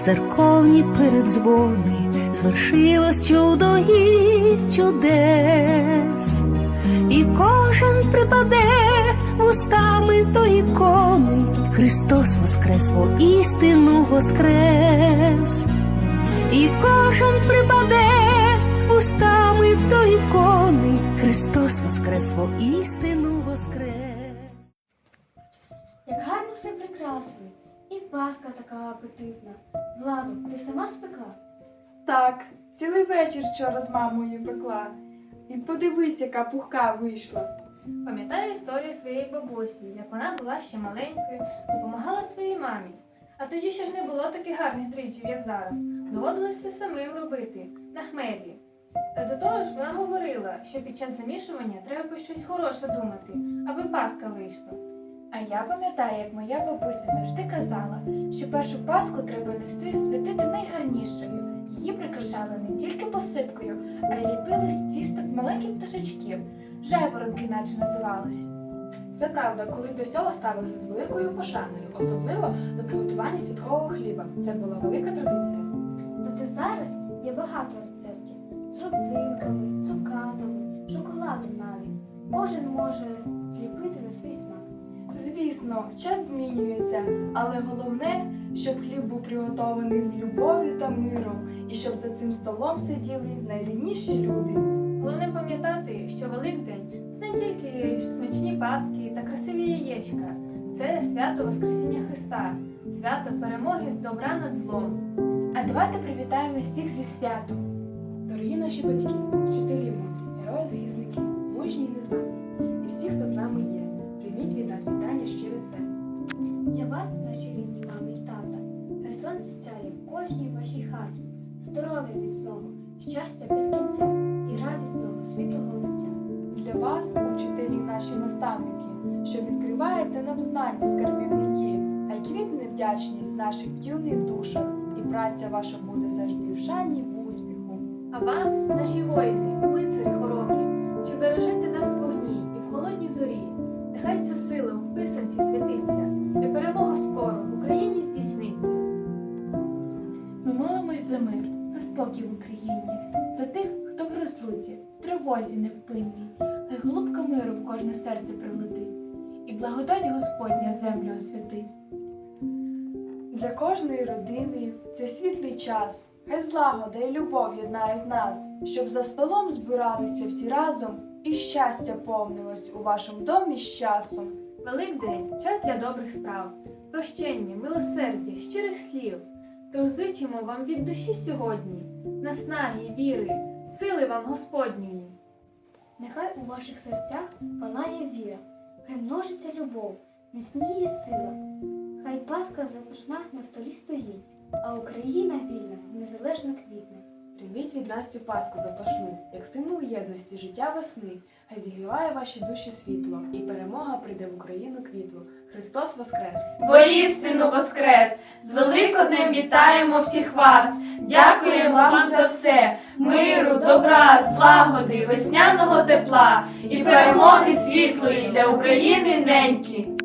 церковні передзвони, звершилось чудо із чудес, і кожен припаде вустами до ікони, Христос воскрес, істину воскрес, і кожен припаде вустами до ікони, Христос воскрес, істину така апетитна. Владу, ти сама спекла? Так, цілий вечір вчора з мамою пекла. І подивись, яка пухка вийшла. Пам'ятаю історію своєї бабусі, як вона була ще маленькою, допомагала своїй мамі. А тоді ще ж не було таких гарних дріжджів, як зараз. Доводилося самим робити на хмелі. Е, До того ж, вона говорила, що під час замішування треба про щось хороше думати, аби паска вийшла. А я пам'ятаю, як моя бабуся завжди казала, що першу паску треба нести святити найгарнішою. Її прикрашали не тільки посипкою, а й ліпили з тісток маленьких пташечків. Жайворонки наче називалось. Це правда, колись до цього ставилися з великою пошаною, особливо до приготування святкового хліба. Це була велика традиція. Зате зараз є багато рецептів з родзинками, цукатами, шоколадом навіть. Кожен може Звісно, час змінюється, але головне, щоб хліб був приготований з любов'ю та миром, і щоб за цим столом сиділи найрідніші люди. Головне пам'ятати, що Великдень це не тільки смачні паски та красиві яєчка, це свято Воскресіння Христа, свято перемоги добра над злом. А давайте привітаємо всіх зі святом. Дорогі наші батьки, вчителі мудрі, герої захисники, мужні і незламні, і всі, хто з нами є, прийміть від нас вітання щире це. Для вас, наші рідні мами і тата, хай сонце сяє в кожній вашій хаті, здоров'я міцного, щастя без кінця і радісного світлого лиця. Для вас, учителі наші наставники, що відкриваєте нам знань скарбівники, хай квітне вдячність в наших юних душах, і праця ваша буде завжди в шані в успіху. А вам, наші воїни, лицарі хоробрі, що бережете нас в вогні і в холодній зорі. Нехай ця сила в писанці святиться, і перемога скоро в Україні здійсниться. Ми молимось за мир, за спокій в Україні, за тих, хто в розлуці, в тривозі невпинній. Хай голубка миру в кожне серце прилетить, і благодать Господня землю освятить. Для кожної родини це світлий час, хай злагода і любов єднають нас, щоб за столом збиралися всі разом, і щастя повнилось у вашому домі з часом. Великдень час для добрих справ, прощення, милосердя, щирих слів. Тож зичимо вам від душі сьогодні, наснаги віри, сили вам Господньої. Нехай у ваших серцях палає віра, хай множиться любов, міцніє сила, хай паска запашна на столі стоїть, а Україна вільна, незалежно квітне. Прийміть від нас цю паску запашну, як символ єдності, життя весни. Хай зігріває ваші душі світло, і перемога прийде в Україну квітло. Христос Воскрес! Воістину воскрес! З Великоднем вітаємо всіх вас! Дякуємо вам за все! Миру, добра, злагоди, весняного тепла і перемоги світлої для України неньки!